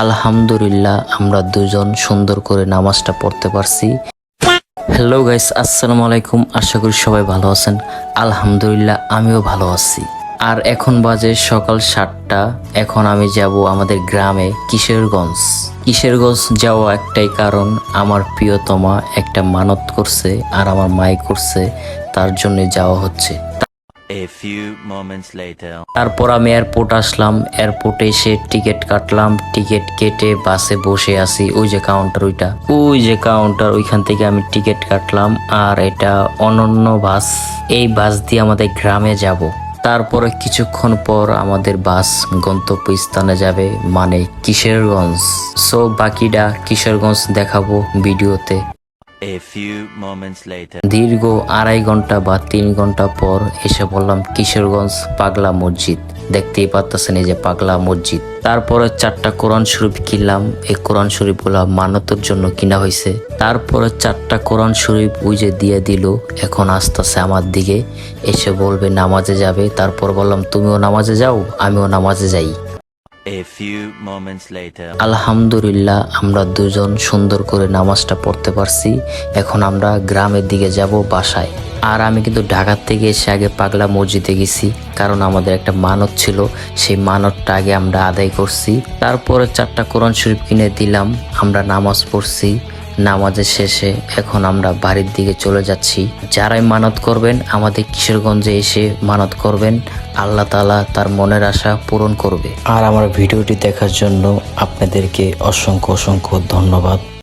আলহামদুলিল্লাহ, আমরা দুজন সুন্দর করে নামাজটা পড়তে পারছি। হ্যালো গাইস আসসালামু আলাইকুম, আশা করি সবাই ভালো আছেন। আলহামদুলিল্লাহ, আমিও ভালো আছি। আর এখন বাজে সকাল সাতটা, এখন আমি যাব আমাদের গ্রামে কিশোরগঞ্জ। কিশোরগঞ্জ যাওয়া একটাই কারণ, আমার প্রিয়তমা একটা মানত করছে আর আমার মাই করছে, তার জন্য যাওয়া হচ্ছে। তারপর আমি এয়ারপোর্ট আসলাম এয়ারপোর্টে এসে টিকিট কাটলাম টিকিট কেটে বাসে বসে আছি, ওই যে কাউন্টার ওইটা। ওই যে কাউন্টার ওইখান থেকে আমি টিকিট কাটলাম, আর এটা অনন্য বাস এই বাস দিয়ে আমাদের গ্রামে যাব। তারপরে কিছুক্ষণ পর আমাদের বাস গন্তব্য স্থানে যাবে মানে কিশোরগঞ্জ। সো বাকিটা কিশোরগঞ্জ দেখাবো ভিডিওতে। A few moments later. দীর্ঘ আড়াই ঘণ্টা বা তিন ঘণ্টা পর এসে বললাম, কিশোরগঞ্জ পাগলা মসজিদ। দেখতেই পাচ্ছেন এই যে পাগলা মসজিদ। তারপরে চারটা কোরআন শরীফ কিনলাম। এই কোরআন শরীফগুলো মানতের জন্য কিনা হয়েছে। তারপরে চারটা কোরআন শরীফ ওই যে দিয়ে দিল, এখন আসতেছে আমার দিকে। এসে বলবে, নামাজে যাবে। তারপর বললাম, তুমিও নামাজে যাও, আমিও নামাজে যাই। আলহামদুলিল্লাহ, আমরা দুজন সুন্দর করে নামাজটা পড়তে পারছি। এখন আমরা গ্রামের দিকে যাব বাসায়। আর আমি কিন্তু ঢাকার থেকে এসে আগে পাগলা মসজিদে গেছি, কারণ আমাদের একটা মানত ছিল। সেই মানতটা আগে আমরা আদায় করছি। তারপরে চারটা কোরআন শরীফ কিনে দিলাম, আমরা নামাজ পড়ছি। নামাজের শেষে এখন আমরা বাড়ির দিকে চলে যাচ্ছি। যারাই মানত করবেন, আমাদের কিশোরগঞ্জে এসে মানত করবেন। আল্লাহ তালা তার মনের আশা পূরণ করবে। আর আমার ভিডিওটি দেখার জন্য আপনাদেরকে অসংখ্য অসংখ্য ধন্যবাদ।